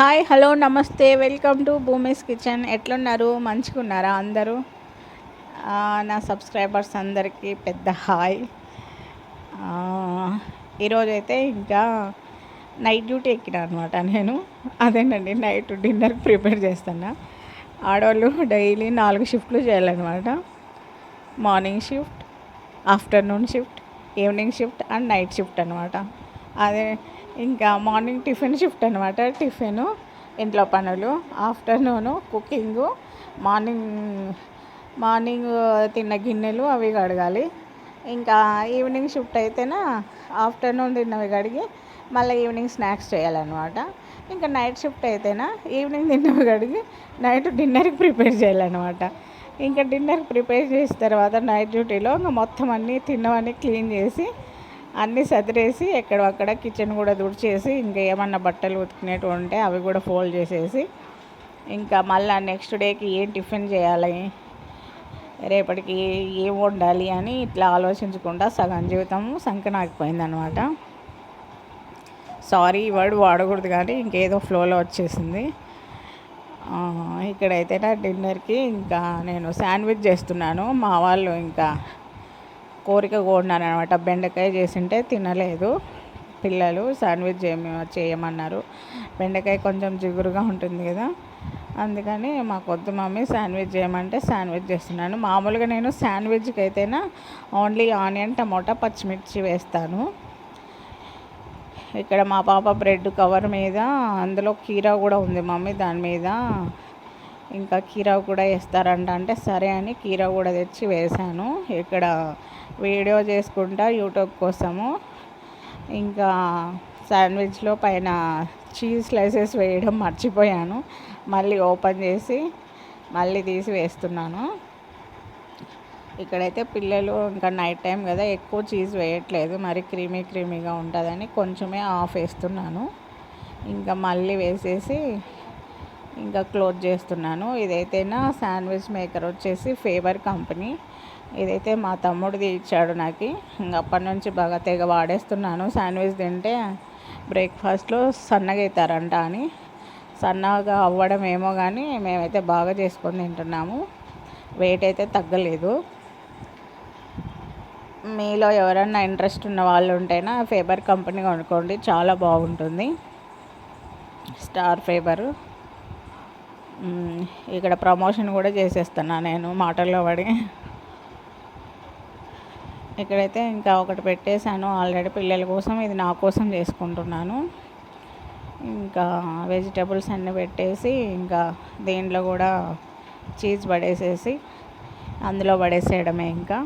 Hi hello నమస్తే. Welcome to Bhumi's kitchen. ఎట్లున్నారు? మంచిగున్నారా అందరూ? నా సబ్స్క్రైబర్స్ అందరికీ పెద్ద హాయ్. ఈరోజైతే ఈరోజు అయితే ఇంకా నైట్ డ్యూటీ ఎక్కిన అనమాట నేను. అదేనండి నైట్ డిన్నర్ ప్రిపేర్ చేస్తున్నా. ఆడవాళ్ళు డైలీ నాలుగు షిఫ్ట్లు చేయాలన్నమాట. Morning shift afternoon shift evening shift and night shift అనమాట అదే ఇంకా మార్నింగ్ టిఫిన్ షిఫ్ట్ అనమాట టిఫిన్ ఇంట్లో పనులు ఆఫ్టర్నూన్ కుకింగ్ మార్నింగ్ మార్నింగ్ తిన్న గిన్నెలు అవి కడగాలి. ఇంకా ఈవినింగ్ షిఫ్ట్ అయితేనా ఆఫ్టర్నూన్ తిన్నవి కడిగి మళ్ళీ ఈవినింగ్ స్నాక్స్ చేయాలన్నమాట. ఇంకా నైట్ షిఫ్ట్ అయితేనా ఈవినింగ్ తిన్నవి కడిగి నైట్ డిన్నర్కి ప్రిపేర్ చేయాలన్నమాట. ఇంకా డిన్నర్ ప్రిపేర్ చేసిన తర్వాత నైట్ డ్యూటీలో ఇంకా మొత్తం అన్నీ తిన్నవన్నీ క్లీన్ చేసి అన్నీ సదిరేసి ఎక్కడక్కడ కిచెన్ కూడా తుడిచేసి ఇంకా ఏమన్నా బట్టలు ఉతికినట్టు ఉంటే అవి కూడా ఫోల్డ్ చేసేసి ఇంకా మళ్ళీ నెక్స్ట్ డేకి ఏం టిఫిన్ చేయాలి? రేపటికి ఏం వండాలి అని ఇట్లా ఆలోచించకుండా సగం జీవితం సంకనాగిపోయిందనమాట. సారీ ఈ వర్డ్ వాడకూడదు కానీ ఇంకేదో ఫ్లోలో వచ్చేసింది. ఇక్కడైతే నా డిన్నర్కి ఇంకా నేను శాండ్విచ్ చేస్తున్నాను. మా వాళ్ళు ఇంకా కోరిక కోడినాను అనమాట బెండకాయ చేసింటే తినలేదు. పిల్లలు శాండ్విచ్ చేయమ చేయమన్నారు. బెండకాయ కొంచెం జిగురుగా ఉంటుంది కదా. అందుకని మాకు వద్దు మమ్మీ శాండ్విచ్ చేయమంటే శాండ్విచ్ చేస్తున్నాను. మామూలుగా నేను శాండ్విచ్కి అయితేనా ఓన్లీ ఆనియన్ టమోటా పచ్చిమిర్చి వేస్తాను. ఇక్కడ మా పాప బ్రెడ్ కవర్ మీద అందులో కీరా కూడా ఉంది మమ్మీ దాని మీద. ఇంకా కీరా కూడా వేస్తారంట. అంటే సరే అని కీరా కూడా తెచ్చి వేశాను. ఇక్కడ వీడియో చేసుకుంటా యూట్యూబ్ కోసము. ఇంకా శాండ్విచ్లో పైన చీజ్ స్లైసెస్ వేయడం మర్చిపోయాను. మళ్ళీ ఓపెన్ చేసి మళ్ళీ తీసి వేస్తున్నాను. ఇక్కడైతే పిల్లలు ఇంకా నైట్ టైం కదా ఎక్కువ చీజ్ వేయట్లేదు. మరి క్రీమీ క్రీమీగా ఉంటుందని కొంచెమే ఆఫ్ వేస్తున్నాను. ఇంకా మళ్ళీ వేసేసి ఇంకా క్లోజ్ చేస్తున్నాను. ఇదైతేనా శాండ్విచ్ మేకర్ వచ్చేసి ఫేవర్ కంపెనీ. ఇదైతే మా తమ్ముడిది ఇచ్చాడు నాకు. ఇంకా అప్పటి నుంచి బాగా తెగ వాడేస్తున్నాను. శాండ్విచ్ తింటే బ్రేక్ఫాస్ట్లో సన్నగా అవుతారంట అని. సన్నగా అవ్వడం ఏమో కానీ మేమైతే బాగా చేసుకొని తింటున్నాము. వెయిట్ అయితే తగ్గలేదు. మీలో ఎవరన్నా ఇంట్రెస్ట్ ఉన్న వాళ్ళు ఉంటేనా ఫేబర్ కంపెనీ కొనుక్కోండి. చాలా బాగుంటుంది. Star Faber. ఇక్కడ ప్రమోషన్ కూడా చేసేస్తున్నా నేను మాటల్లో పడి. ఇక్కడైతే ఇంకా ఒకటి పెట్టేశాను. ఆల్రెడీ పిల్లల కోసం ఇది నా కోసం చేసుకుంటున్నాను. ఇంకా వెజిటబుల్స్ అన్నీ పెట్టేసి ఇంకా దీంట్లో కూడా చీజ్ పడేసేసి అందులో పడేసేయడమే ఇంకా.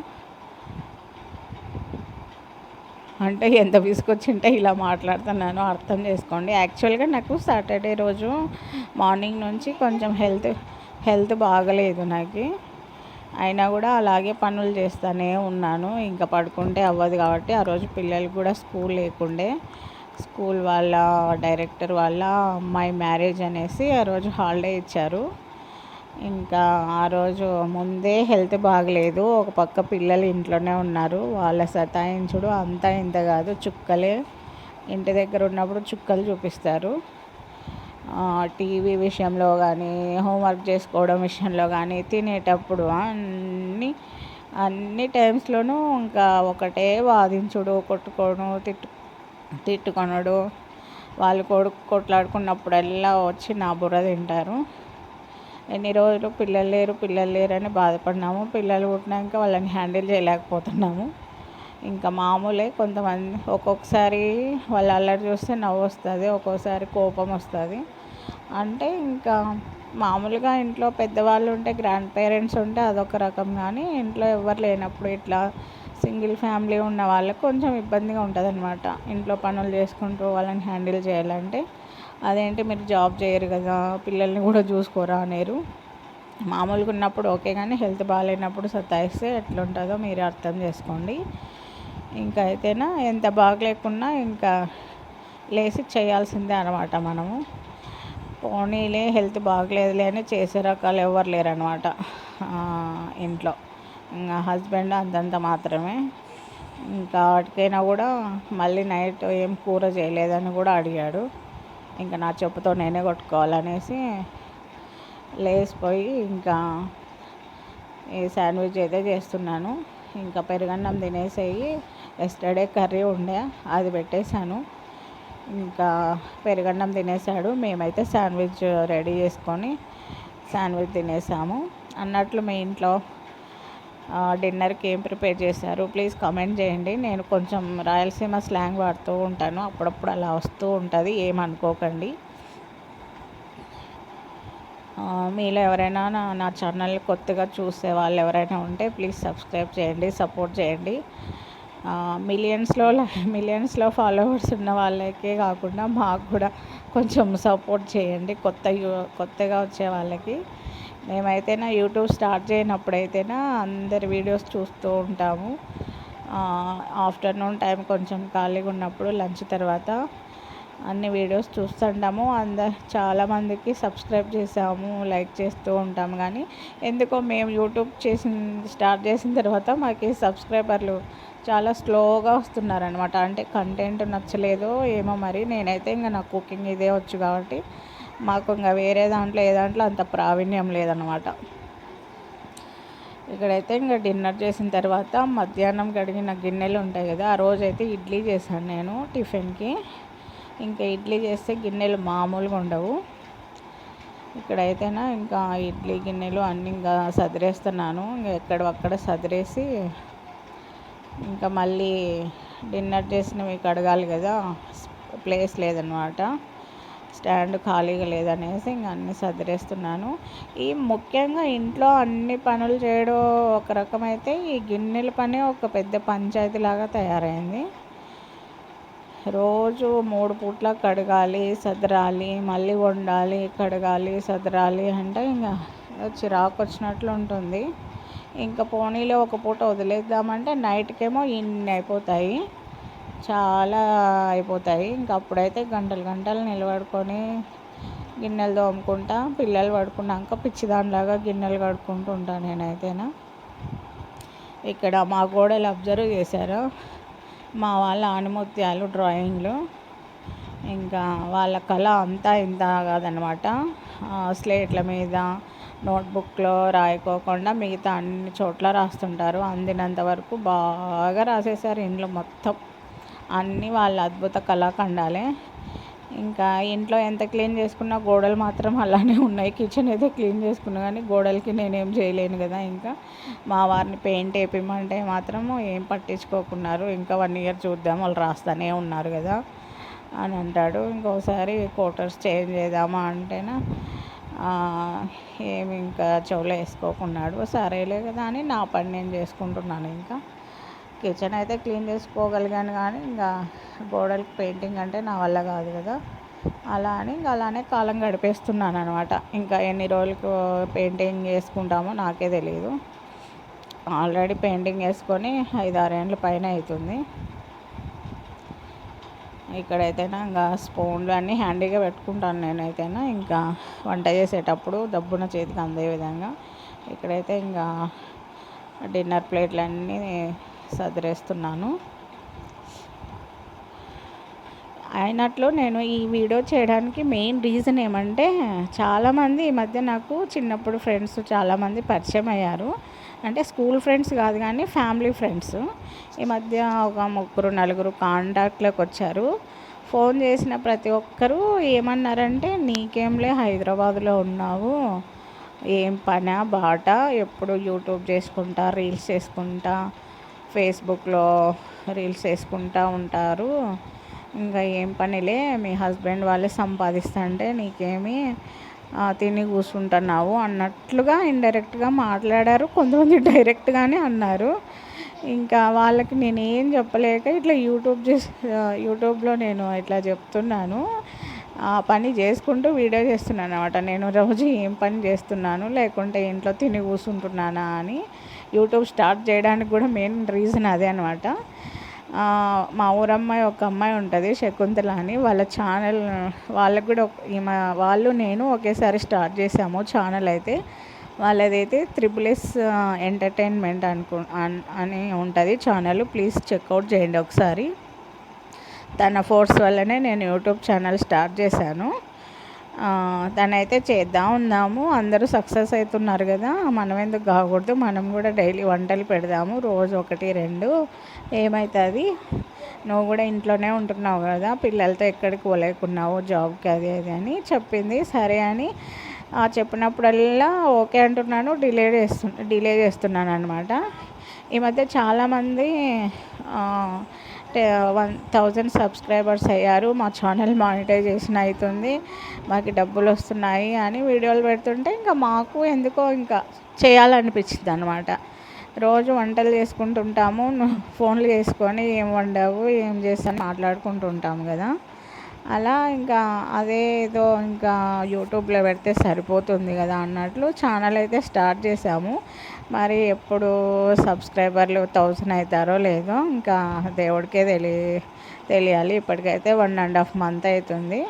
అంటే ఎంత తీసుకొచ్చింటే ఇలా మాట్లాడుతున్నాను అర్థం చేసుకోండి. యాక్చువల్గా నాకు సాటర్డే రోజు మార్నింగ్ నుంచి కొంచెం హెల్త్ హెల్త్ బాగలేదు నాకు. అయినా కూడా అలాగే పనులు చేస్తూనే ఉన్నాను. ఇంకా పడుకుంటే అవ్వదు కాబట్టి ఆ రోజు పిల్లలు కూడా స్కూల్ లేకుండే స్కూల్ వాళ్ళ డైరెక్టర్ వాళ్ళ అమ్మాయి మ్యారేజ్ అనేసి ఆ రోజు హాలిడే ఇచ్చారు. ఇంకా ఆ రోజు ముందే హెల్త్ బాగలేదు. ఒక పక్క పిల్లలు ఇంట్లోనే ఉన్నారు. వాళ్ళ సతాయించుడు అంతా ఇంత కాదు. చుక్కలే ఇంటి దగ్గర ఉన్నప్పుడు చుక్కలు చూపిస్తారు. టీవీ విషయంలో కానీ హోంవర్క్ చేసుకోవడం విషయంలో కానీ తినేటప్పుడు అన్ని అన్ని టైమ్స్లోనూ ఇంకా ఒకటే వాదించుడు కొట్టుకోవడం తిట్టు తిట్టుకొనడు. వాళ్ళు కొడుకు కొట్లాడుకున్నప్పుడల్లా వచ్చి నా బుర్ర తింటారు. ఎన్ని రోజులు పిల్లలు లేరు పిల్లలు లేరు అని బాధపడినాము పిల్లలు పుట్టినాక వాళ్ళని హ్యాండిల్ చేయలేకపోతున్నాము. ఇంకా మామూలే కొంతమంది ఒక్కొక్కసారి వాళ్ళ అల్లరి చూస్తే నవ్వు వస్తుంది ఒక్కోసారి కోపం వస్తుంది. అంటే ఇంకా మామూలుగా ఇంట్లో పెద్దవాళ్ళు ఉంటే గ్రాండ్ పేరెంట్స్ ఉంటే అదొక రకం కానీ ఇంట్లో ఎవరు లేనప్పుడు ఇట్లా సింగిల్ ఫ్యామిలీ ఉన్న వాళ్ళకి కొంచెం ఇబ్బందిగా ఉంటుంది అనమాట ఇంట్లో పనులు చేసుకుంటూ వాళ్ళని హ్యాండిల్ చేయాలంటే. అదేంటి మీరు జాబ్ చేయరు కదా పిల్లల్ని కూడా చూసుకోరా అనేరు. మామూలుగా ఉన్నప్పుడు ఓకే కానీ హెల్త్ బాగాలేనప్పుడు సతాయిస్తే ఎట్లుంటుందో మీరు అర్థం చేసుకోండి. ఇంకా అయితేనా ఎంత బాగలేకున్నా ఇంకా లేసి చేయాల్సిందే అనమాట మనము. పోనీలే హెల్త్ బాగలేదులే అని చేసే రకాలు ఎవరు లేరనమాట ఇంట్లో. ఇంకా హస్బెండ్ అంతంత మాత్రమే. ఇంకా వాటికైనా కూడా మళ్ళీ నైట్ ఏం కూర చేయలేదని కూడా అడిగాడు. ఇంకా నా చెప్పుతో నేనే కొట్టుకోవాలనేసి లేచిపోయి ఇంకా ఈ శాండ్విచ్ అయితే చేస్తున్నాను. ఇంకా పెరుగన్నం తినేసేయి. ఎస్టర్డే కర్రీ ఉండే అది పెట్టేశాను. ఇంకా పెరుగన్నం తినేసాడు మేమైతే శాండ్విచ్ రెడీ చేసుకొని శాండ్విచ్ తినేసాము. అన్నట్లు మీ ఇంట్లో డిన్నర్కి ఏం ప్రిపేర్ చేశారు? ప్లీజ్ కామెంట్ చేయండి. నేను కొంచెం రాయలసీమ స్లాంగ్ వాడుతూ ఉంటాను. అప్పుడప్పుడు అలా వస్తూ ఉంటుంది. ఏమనుకోకండి మీలో ఎవరైనా నా నా ఛానల్ కొత్తగా చూసే వాళ్ళు ఎవరైనా ఉంటే ప్లీజ్ సబ్స్క్రైబ్ చేయండి సపోర్ట్ చేయండి. మిలియన్స్లో మిలియన్స్లో ఫాలోవర్స్ ఉన్న వాళ్ళకే కాకుండా మాకు కూడా కొంచెం సపోర్ట్ చేయండి కొత్త కొత్తగా వచ్చే వాళ్ళకి. మేమైతేనా యూట్యూబ్ స్టార్ట్ చేయనప్పుడైతేనా అందరి వీడియోస్ చూస్తూ ఉంటాము. ఆఫ్టర్నూన్ టైం కొంచెం ఖాళీగా ఉన్నప్పుడు లంచ్ తర్వాత అన్ని వీడియోస్ చూస్తుంటాము. అంద చాలామందికి సబ్స్క్రైబ్ చేసాము లైక్ చేస్తూ ఉంటాము కానీ ఎందుకో మేము యూట్యూబ్ చేసిన స్టార్ట్ చేసిన తర్వాత మాకు సబ్స్క్రైబర్లు చాలా స్లోగా వస్తున్నారనమాట అంటే కంటెంట్ నచ్చలేదో ఏమో మరి. నేనైతే ఇంకా నాకు కుకింగ్ ఇదే వచ్చు కాబట్టి మాకు ఇంకా వేరే దాంట్లో ఏ దాంట్లో అంత ప్రావీణ్యం లేదనమాట ఇక్కడైతే ఇంకా డిన్నర్ చేసిన తర్వాత మధ్యాహ్నం కడిగిన గిన్నెలు ఉంటాయి కదా ఆ రోజైతే ఇడ్లీ చేశాను నేను టిఫిన్కి. ఇంకా ఇడ్లీ చేస్తే గిన్నెలు మామూలుగా ఉండవు. ఇక్కడైతేనా ఇంకా ఇడ్లీ గిన్నెలు అన్నీ ఇంకా సదిరేస్తున్నాను. ఇంకా ఎక్కడ అక్కడ సదిరేసి ఇంకా మళ్ళీ డిన్నర్ చేసినవి కడగాలి కదా. ప్లేస్ లేదనమాట స్టాండ్ ఖాళీగా లేదనేసి ఇంక అన్నీ సదిరేస్తున్నాను. ఈ ముఖ్యంగా ఇంట్లో అన్ని పనులు చేయడం ఒక రకమైతే ఈ గిన్నెల పని ఒక పెద్ద పంచాయతీలాగా తయారైంది. రోజు మూడు పూట్ల కడగాలి సదరాలి మళ్ళీ వండాలి కడగాలి సదరాలి అంటే ఇంకా చిరాకు వచ్చినట్లు ఉంటుంది. ఇంకా పోనీలో ఒక పూట వదిలేద్దామంటే నైట్కేమో ఇన్ని అయిపోతాయి. చాలా అయిపోతాయి. ఇంకా అప్పుడైతే గంటలు గంటలు నిలబడుకొని గిన్నెలు తోముకుంటా పిల్లలు పడుకున్నాక పిచ్చిదానిలాగా గిన్నెలు కడుక్కుంటూ ఉంటాను నేనైతేనా. ఇక్కడ మా గోడలు అబ్జర్వ్ చేశారు. మా వాళ్ళ ఆనిముత్యాలు డ్రాయింగ్లు. ఇంకా వాళ్ళ కళ అంతా ఇంత కాదనమాట. స్లేట్ల మీద నోట్బుక్లో రాయకోకుండా మిగతా అన్ని చోట్ల రాస్తుంటారు. అందినంత వరకు బాగా రాసేసారు ఇంట్లో మొత్తం. అన్నీ వాళ్ళ అద్భుత కళాఖండాలే. ఇంకా ఇంట్లో ఎంత క్లీన్ చేసుకున్నా గోడలు మాత్రం అలానే ఉన్నాయి. కిచెన్ అయితే క్లీన్ చేసుకున్నా కానీ గోడలకి నేనేం చేయలేను కదా ఇంకా. మా వారిని పెయింట్ వేపిమంటే మాత్రం ఏం పట్టించుకోకున్నారు. ఇంకా వన్ ఇయర్ చూద్దాం వాళ్ళు రాస్తూనే ఉన్నారు కదా అని అంటాడు. ఇంకోసారి క్వార్టర్స్ చేంజ్ చేద్దామా అంటేనా ఏమి ఇంకా చెవులో వేసుకోకున్నాడు. సరేలే కదా అని నా పని నేను చేసుకుంటున్నాను ఇంకా. కిచెన్ అయితే క్లీన్ చేసుకోగలిగాను కానీ ఇంకా గోడలకి పెయింటింగ్ అంటే నా వల్ల కాదు కదా. అలా అని ఇంకా అలానే కాలం గడిపేస్తున్నాను అనమాట ఇంకా ఎన్ని రోజులకు పెయింటింగ్ చేసుకుంటామో నాకే తెలియదు ఆల్రెడీ పెయింటింగ్ వేసుకొని ఐదారు ఆరేళ్ళ పైన అవుతుంది. ఇక్కడైతేనా ఇంకా స్పూన్లు అన్నీ హ్యాండీగా పెట్టుకుంటాను నేనైతేనా ఇంకా వంట చేసేటప్పుడు దబ్బున చేతికి అందే విధంగా. ఇక్కడైతే ఇంకా డిన్నర్ ప్లేట్లన్నీ సదిరేస్తున్నాను. అయినట్లు నేను ఈ వీడియో చేయడానికి మెయిన్ రీజన్ ఏమంటే చాలామంది ఈ మధ్య నాకు చిన్నప్పుడు ఫ్రెండ్స్ చాలామంది పరిచయం అయ్యారు. అంటే స్కూల్ ఫ్రెండ్స్ కాదు కానీ ఫ్యామిలీ ఫ్రెండ్స్. ఈ మధ్య ఒక ముగ్గురు నలుగురు కాంటాక్ట్లోకి వచ్చారు. ఫోన్ చేసిన ప్రతి ఒక్కరూ ఏమన్నారంటే నీకేంలే హైదరాబాద్లో ఉన్నావు. ఏం పనా బాట? ఎప్పుడు యూట్యూబ్ చేసుకుంటా రీల్స్ చేసుకుంటా ఫేస్బుక్లో రీల్స్ వేసుకుంటూ ఉంటారు. ఇంకా ఏం పనిలే మీ హస్బెండ్ వాళ్ళే సంపాదిస్తుంటే నీకేమి తిని కూర్చుంటున్నావు అన్నట్లుగా ఇండైరెక్ట్గా మాట్లాడారు. కొంతమంది డైరెక్ట్గానే అన్నారు. ఇంకా వాళ్ళకి నేను ఏం చెప్పలేక ఇట్లా యూట్యూబ్ చేసి యూట్యూబ్లో నేను ఇట్లా చెప్తున్నాను. ఆ పని చేసుకుంటూ వీడియో చేస్తున్నాను అనమాట నేను రోజు ఏం పని చేస్తున్నాను లేకుంటే ఇంట్లో తిని కూర్చుంటున్నానా అని యూట్యూబ్ స్టార్ట్ చేయడానికి కూడా మెయిన్ రీజన్ అదే అనమాట మా ఊరమ్మాయి ఒక అమ్మాయి ఉంటుంది శకుంతల అని వాళ్ళ ఛానల్ వాళ్ళకు కూడా ఈమె వాళ్ళు నేను ఒకేసారి స్టార్ట్ చేసాము ఛానల్ అయితే. వాళ్ళదైతే త్రిపుల్ ఎస్ ఎంటర్టైన్మెంట్ అనుకు అని ఉంటుంది ఛానల్ ప్లీజ్ చెక్అవుట్ చేయండి ఒకసారి. తన ఫోర్స్ వల్లనే నేను యూట్యూబ్ ఛానల్ స్టార్ట్ చేశాను. తనైతే చేద్దాం ఉన్నాము అందరూ సక్సెస్ అవుతున్నారు కదా. మనం ఎందుకు కాకూడదు. మనం కూడా డైలీ వంటలు పెడదాము. రోజు ఒకటి రెండు. ఏమవుతుంది నువ్వు కూడా ఇంట్లోనే ఉంటున్నావు కదా. పిల్లలతో ఎక్కడికి పోలేకున్నావు? జాబ్కి అది అది అని చెప్పింది. సరే అని చెప్పినప్పుడల్లా ఓకే అంటున్నాను. డిలే చేస్తు డిలే చేస్తున్నాను అనమాట ఈ మధ్య చాలామంది వన్ థౌజండ్ సబ్స్క్రైబర్స్ అయ్యారు. మా ఛానల్ మానిటైజేషన్ అవుతుంది మాకు డబ్బులు వస్తున్నాయి అని వీడియోలు పెడుతుంటే ఇంకా మాకు ఎందుకో ఇంకా చేయాలనిపించింది అనమాట రోజు వంటలు చేసుకుంటుంటాము ఫోన్లు చేసుకొని ఏం వండావు ఏం చేస్తాను మాట్లాడుకుంటుంటాము కదా. అలా ఇంకా అదే ఏదో ఇంకా యూట్యూబ్లో పెడితే సరిపోతుంది కదా అన్నట్లు ఛానల్ అయితే స్టార్ట్ చేసాము మరి ఎప్పుడు సబ్స్క్రైబర్లు థౌజండ్ అవుతారో లేదో ఇంకా దేవుడికే తెలియ తెలియాలి. ఇప్పటికైతే వన్ అండ్ హాఫ్ మంత్ అవుతుంది.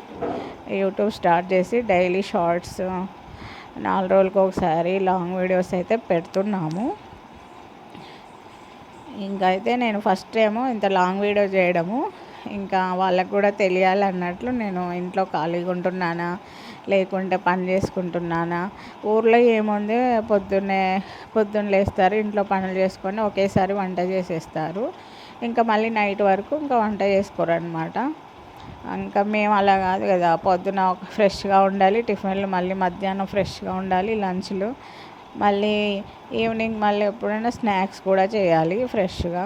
యూట్యూబ్ స్టార్ట్ చేసి డైలీ షార్ట్స్ నాలుగు రోజులకు ఒకసారి లాంగ్ వీడియోస్ అయితే పెడుతున్నాము. ఇంకైతే అయితే నేను ఫస్ట్ ఏమో ఇంత లాంగ్ వీడియో చేయడము. ఇంకా వాళ్ళకు కూడా తెలియాలన్నట్లు నేను ఇంట్లో ఖాళీగా ఉంటున్నానా లేకుంటే పని చేసుకుంటున్నానా. ఊర్లో ఏముంది పొద్దున్నే పొద్దున్న లేస్తారు ఇంట్లో పనులు చేసుకొని ఒకేసారి వంట చేసేస్తారు. ఇంకా మళ్ళీ నైట్ వరకు ఇంకా వంట చేసుకోరు అనమాట ఇంకా మేము అలా కాదు కదా పొద్దున ఫ్రెష్గా ఉండాలి టిఫిన్లు మళ్ళీ మధ్యాహ్నం ఫ్రెష్గా ఉండాలి లంచ్లు. మళ్ళీ ఈవినింగ్ మళ్ళీ ఎప్పుడైనా స్నాక్స్ కూడా చేయాలి ఫ్రెష్గా.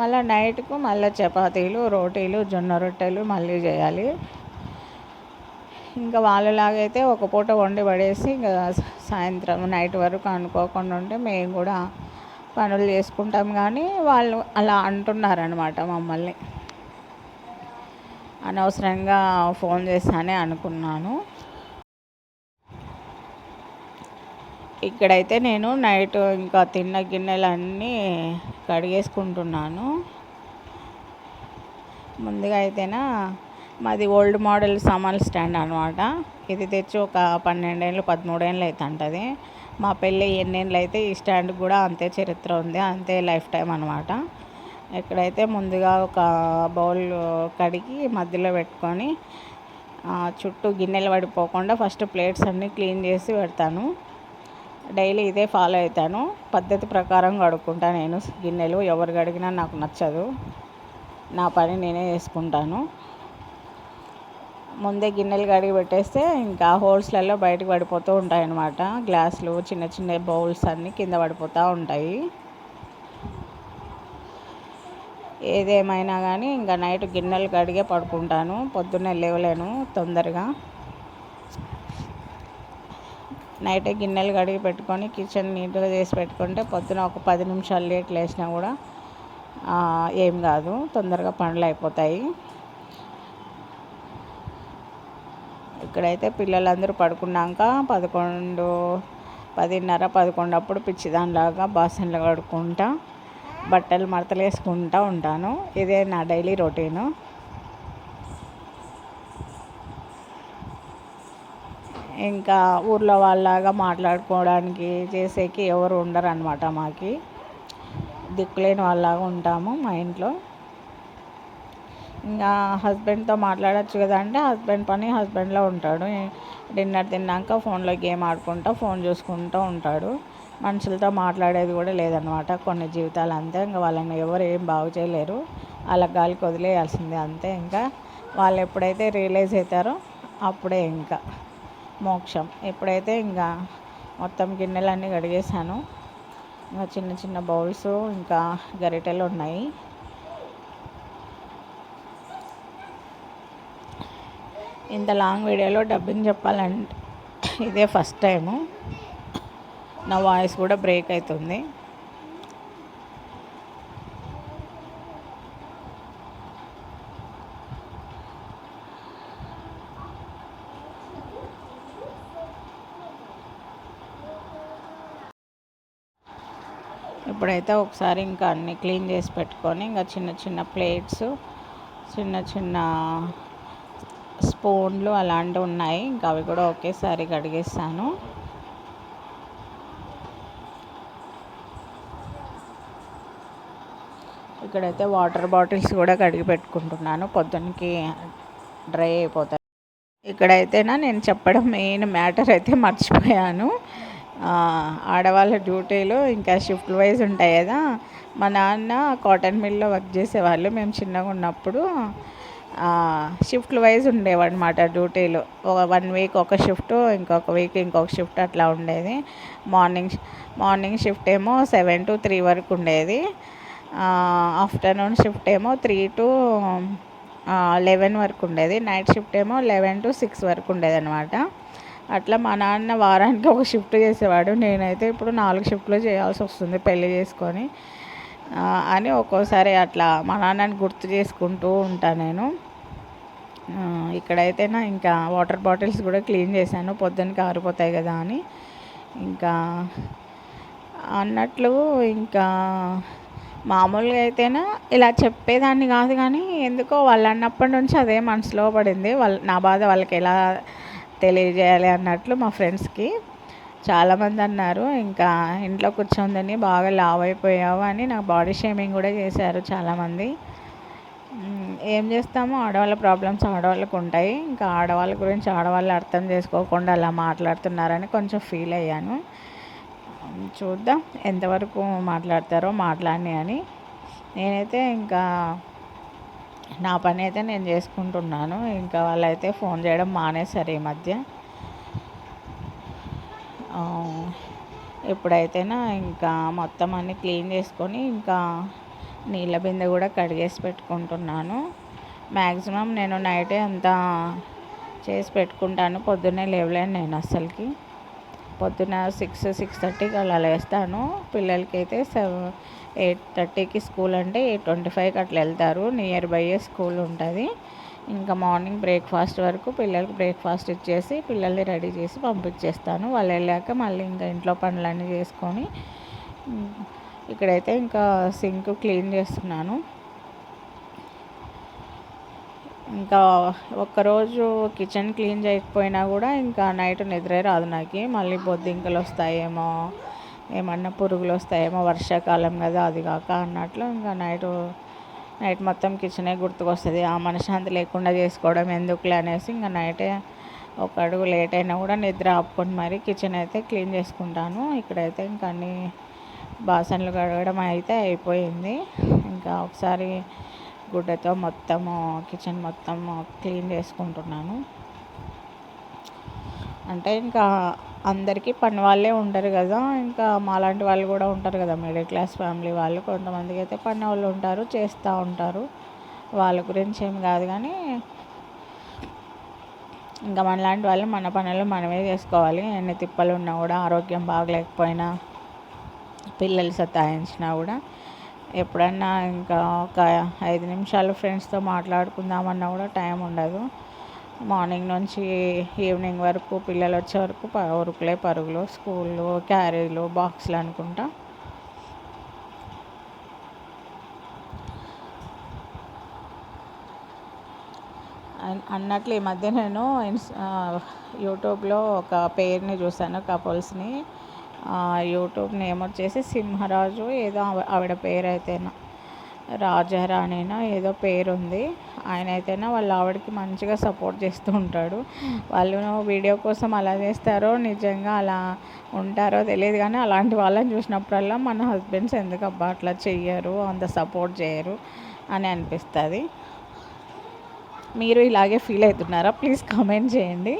మళ్ళీ నైట్కు మళ్ళీ చపాతీలు రోటీలు జొన్న రొట్టెలు మళ్ళీ చేయాలి. ఇంకా వాళ్ళలాగైతే ఒక పూట వండి పడేసి ఇంకా సాయంత్రం నైట్ వరకు అనుకోకుండా ఉంటే మేము కూడా పనులు చేసుకుంటాం. కానీ వాళ్ళు అలా అంటున్నారనమాట మమ్మల్ని. అనవసరంగా ఫోన్ చేస్తానే అనుకున్నాను. ఇక్కడైతే నేను నైట్ ఇంకా తిన్న గిన్నెలన్నీ కడిగేసుకుంటున్నాను. ముందుగా అయితేనా మాది ఓల్డ్ మోడల్ సామాన్ స్టాండ్ అనమాట ఇది తెచ్చి ఒక పన్నెండేళ్ళు పదమూడేళ్ళు అవుతుంటుంది మా పెళ్ళి ఎన్నేళ్ళు అయితే ఈ స్టాండ్ కూడా అంతే చరిత్ర ఉంది అంతే లైఫ్ టైం అనమాట ఇక్కడైతే ముందుగా ఒక బౌల్ కడిగి మధ్యలో పెట్టుకొని చుట్టూ గిన్నెలు పడిపోకుండా ఫస్ట్ ప్లేట్స్ అన్నీ క్లీన్ చేసి పెడతాను. డైలీ ఇదే ఫాలో అవుతాను. పద్ధతి ప్రకారం కడుక్కుంటా నేను. గిన్నెలు ఎవరు కడిగినా నాకు నచ్చదు. నా పని నేనే చేసుకుంటాను. ముందే గిన్నెలు కడిగి పెట్టేస్తే ఇంకా హోల్స్లలో బయటకు పడిపోతూ ఉంటాయి అన్నమాట గ్లాసులు చిన్న చిన్న బౌల్స్ అన్నీ కింద పడిపోతూ ఉంటాయి. ఏదేమైనా కానీ ఇంకా నైట్ గిన్నెలు కడిగే పడుకుంటాను. పొద్దున్నే లేవలేను తొందరగా. నైట్ గిన్నెలు కడిగి పెట్టుకొని కిచెన్ నీట్గా చేసి పెట్టుకుంటే పొద్దున ఒక పది నిమిషాలు లేట్ లేచినా కూడా ఏం కాదు. తొందరగా పనులు అయిపోతాయి. ఇక్కడైతే పిల్లలందరూ పడుకున్నాక పదకొండు పదిన్నర పదకొండు అప్పుడు పిచ్చిదానిలాగా బాసన్లు కడుక్కుంటా బట్టలు మడతలు ఉంటాను. ఇదే నా డైలీ రొటీను. ఇంకా ఊర్లో వాళ్ళలాగా మాట్లాడుకోవడానికి చేసేకి ఎవరు ఉండరు అనమాట మాకి. దిక్కులేని వాళ్ళలాగా ఉంటాము మా ఇంట్లో. ఇంకా హస్బెండ్తో మాట్లాడచ్చు కదా అంటే హస్బెండ్ పని హస్బెండ్లో ఉంటాడు. డిన్నర్ తిన్నాక ఫోన్లో గేమ్ ఆడుకుంటూ ఫోన్ చూసుకుంటూ ఉంటాడు. మనుషులతో మాట్లాడేది కూడా లేదనమాట కొన్ని జీవితాలు అంతే ఇంకా వాళ్ళని ఎవరు ఏం బాగు చేయలేరు. వాళ్ళ గాలికి వదిలేయాల్సిందే అంతే. ఇంకా వాళ్ళు ఎప్పుడైతే రియలైజ్ అవుతారో అప్పుడే ఇంకా. మోక్షం. ఎప్పుడైతే ఇంకా మొత్తం గిన్నెలన్నీ కడిగేసాను ఇంకా చిన్న చిన్న బౌల్స్ ఇంకా గరిటెలు ఉన్నాయి. ఇంత లాంగ్ వీడియోలో డబ్బింగ్ చెప్పాలంటే ఇదే ఫస్ట్ టైము. నా వాయిస్ కూడా బ్రేక్ అవుతుంది. ఇప్పుడైతే ఒకసారి ఇంకా అన్నీ క్లీన్ చేసి పెట్టుకొని ఇంకా చిన్న చిన్న ప్లేట్స్ చిన్న చిన్న స్పూన్లు అలాంటివి ఉన్నాయి. ఇంకా అవి కూడా ఒకేసారి కడిగేస్తాను. ఇక్కడైతే వాటర్ బాటిల్స్ కూడా కడిగి పెట్టుకుంటున్నాను. పొద్దున్నకి డ్రై అయిపోతాయి. ఇక్కడైతేనా నేను చెప్పడం మెయిన్ మ్యాటర్ అయితే మర్చిపోయాను. ఆడవాళ్ళ డ్యూటీలు ఇంకా షిఫ్ట్ వైజ్ ఉంటాయి కదా. మా నాన్న కాటన్ మిల్లో వర్క్ చేసేవాళ్ళు. మేము చిన్నగా ఉన్నప్పుడు షిఫ్ట్లు వైజ్ ఉండేవన్నమాట డ్యూటీలు. ఒక వన్ వీక్ ఒక షిఫ్ట్ ఇంకొక వీక్ ఇంకొక షిఫ్ట్ అట్లా ఉండేది. మార్నింగ్ మార్నింగ్ షిఫ్ట్ ఏమో సెవెన్ టు త్రీ వరకు ఉండేది. ఆఫ్టర్నూన్ షిఫ్ట్ ఏమో త్రీ టు లెవెన్ వరకు ఉండేది. నైట్ షిఫ్ట్ ఏమో లెవెన్ టు సిక్స్ వరకు ఉండేది అనమాట అట్లా మా నాన్న వారానికి ఒక షిఫ్ట్ చేసేవాడు. నేనైతే ఇప్పుడు నాలుగు షిఫ్ట్లు చేయాల్సి వస్తుంది పెళ్ళి చేసుకొని. అని ఒక్కోసారి అట్లా మా నాన్నని గుర్తు చేసుకుంటూ ఉంటాను నేను. ఇక్కడైతేనా ఇంకా వాటర్ బాటిల్స్ కూడా క్లీన్ చేశాను. పొద్దున్నకి ఆరిపోతాయి కదా అని. ఇంకా అన్నట్లు ఇంకా మామూలుగా అయితేనా ఇలా చెప్పేదాన్ని కాదు కానీ ఎందుకో వాళ్ళు అన్నప్పటి నుంచి అదే మనసులో పడింది. వాళ్ళ నా బాధ వాళ్ళకి ఎలా తెలియజేయాలి అన్నట్లు మా ఫ్రెండ్స్కి చాలామంది అన్నారు ఇంకా ఇంట్లో కూర్చోందని బాగా లావ్ అయిపోయావు అని నాకు బాడీ షేమింగ్ కూడా చేశారు చాలామంది. ఏం చేస్తామో ఆడవాళ్ళ ప్రాబ్లమ్స్ ఆడవాళ్ళకు ఉంటాయి ఇంకా ఆడవాళ్ళ గురించి ఆడవాళ్ళు అర్థం చేసుకోకుండా అలా మాట్లాడుతున్నారని కొంచెం ఫీల్ అయ్యాను. చూద్దాం ఎంతవరకు మాట్లాడతారో మాట్లాడి అని. నేనైతే ఇంకా నా పని అయితే నేను చేసుకుంటున్నాను. ఇంకా వాళ్ళైతే ఫోన్ చేయడం మానేశారు ఈ మధ్య. ఇప్పుడైతేనా ఇంకా మొత్తం అన్నీ క్లీన్ చేసుకొని ఇంకా నీళ్ళ బిందె కూడా కడిగేసి పెట్టుకుంటున్నాను. మ్యాక్సిమం నేను నైటే అంతా చేసి పెట్టుకుంటాను. పొద్దున్నే లేవలేను నేను అస్సలకి. పొద్దున సిక్స్ సిక్స్ థర్టీకి అలా లేస్తాను. పిల్లలకి అయితే సెవెన్ ఎయిట్ థర్టీకి స్కూల్ అంటే ఎయిట్ ట్వంటీ ఫైవ్కి అట్లా వెళ్తారు. నియర్ బై స్కూల్ ఉంటుంది. ఇంకా మార్నింగ్ బ్రేక్ఫాస్ట్ వరకు పిల్లలకి బ్రేక్ఫాస్ట్ ఇచ్చేసి పిల్లల్ని రెడీ చేసి పంపించేస్తాను. వాళ్ళు వెళ్ళాక మళ్ళీ ఇంకా ఇంట్లో పనులన్నీ చేసుకొని ఇక్కడైతే ఇంకా సింక్ క్లీన్ చేస్తున్నాను. ఇంకా ఒక్కరోజు కిచెన్ క్లీన్ చేయకపోయినా కూడా ఇంకా నైట్ నిద్రే రాదు నాకు. మళ్ళీ బొద్దింకలు వస్తాయేమో ఏమన్నా పురుగులు వస్తాయేమో వర్షాకాలం కదా అది కాక అన్నట్లు ఇంకా నైట్ నైట్ మొత్తం కిచెనే గుర్తుకొస్తుంది. ఆ మనశ్శాంతి లేకుండా చేసుకోవడం ఎందుకులే అనేసి ఇంకా నైటే ఒక అడుగు లేట్ అయినా కూడా నిద్ర ఆపుకొని మరి కిచెన్ అయితే క్లీన్ చేసుకుంటాను. ఇక్కడైతే ఇంకా అన్ని బాసన్లు కడగడం అయితే అయిపోయింది. ఇంకా ఒకసారి గుడ్డతో మొత్తము కిచెన్ మొత్తం క్లీన్ చేసుకుంటున్నాను. అంటే ఇంకా అందరికీ పని వాళ్ళే ఉంటారు కదా ఇంకా మాలాంటి వాళ్ళు కూడా ఉంటారు కదా మిడిల్ క్లాస్ ఫ్యామిలీ వాళ్ళు. కొంతమందికి అయితే పని వాళ్ళు ఉంటారు చేస్తూ ఉంటారు. వాళ్ళ గురించి ఏం కాదు కానీ ఇంకా మనలాంటి వాళ్ళు మన పనులు మనమే చేసుకోవాలి. ఎన్ని తిప్పలు ఉన్నా కూడా ఆరోగ్యం బాగలేకపోయినా పిల్లలు సతాయించినా కూడా ఎప్పుడన్నా ఇంకా ఒక ఐదు నిమిషాలు ఫ్రెండ్స్తో మాట్లాడుకుందామన్నా కూడా టైం ఉండదు. మార్నింగ్ నుంచి ఈవినింగ్ వరకు పిల్లలు వచ్చే వరకు ఉరుకులే పరుగులు స్కూళ్ళు క్యారేజ్లు బాక్స్లు అనుకుంటా. అన్నట్లు ఈ మధ్య నేను యూట్యూబ్లో ఒక పేరుని చూశాను కపుల్స్ని. యూట్యూబ్ నేమ్ వచ్చేసి సింహరాజు ఏదో ఆవిడ పేరు అయితేనా రాజారాణినా ఏదో పేరు ఉంది ఆయన అయితేనా వాళ్ళ ఆవిడకి మంచిగా సపోర్ట్ చేస్తూ ఉంటాడు. వాళ్ళు వీడియో కోసం అలా చేస్తారో నిజంగా అలా ఉంటారో తెలియదు కానీ అలాంటి వాళ్ళని చూసినప్పుడల్లా మన హస్బెండ్స్ ఎందుకు అబ్బా అట్లా చెయ్యరు అంత సపోర్ట్ చేయరు అని అనిపిస్తుంది. మీరు ఇలాగే ఫీల్ అవుతున్నారా? ప్లీజ్ కామెంట్ చేయండి.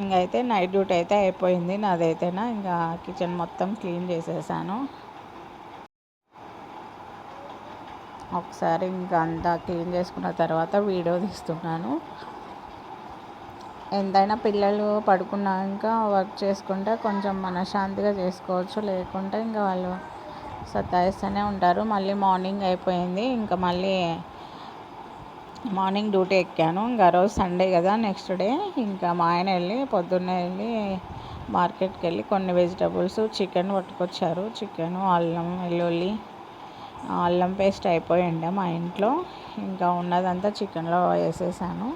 ఇంకైతే నైట్ డ్యూటీ అయితే అయిపోయింది. నాదైతేనా ఇంకా కిచెన్ మొత్తం క్లీన్ చేసేసాను. ఒకసారి ఇంకా అంతా క్లీన్ చేసుకున్న తర్వాత వీడియో తీస్తున్నాను. ఎంతైనా పిల్లలు పడుకున్నాక వర్క్ చేసుకుంటే కొంచెం మనశ్శాంతిగా చేసుకోవచ్చు. లేకుంటే ఇంకా వాళ్ళు సతాయిస్తూనే ఉంటారు. మళ్ళీ మార్నింగ్ అయిపోయింది. ఇంకా మళ్ళీ మార్నింగ్ డ్యూటీ ఎక్కాను. ఇంకా రోజు సండే కదా నెక్స్ట్ డే. ఇంకా మా ఆయన వెళ్ళి పొద్దున్నే వెళ్ళి మార్కెట్కి వెళ్ళి కొన్ని వెజిటబుల్స్ చికెన్ పట్టుకొచ్చారు. చికెన్ అల్లం వెల్లుల్లి అల్లం పేస్ట్ అయిపోయిండే మా ఇంట్లో. ఇంకా ఉన్నదంతా చికెన్లో వేసేసాను.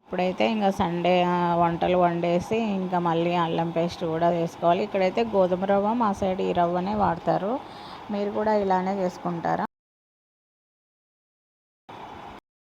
ఇప్పుడైతే ఇంకా సండే వంటలు వండేసి ఇంకా మళ్ళీ అల్లం పేస్ట్ కూడా వేసుకోవాలి. ఇక్కడైతే గోధుమ రవ్వ మా సైడ్ ఈ రవ్వనే వాడతారు. మీరు కూడా ఇలానే చేసుకుంటారా?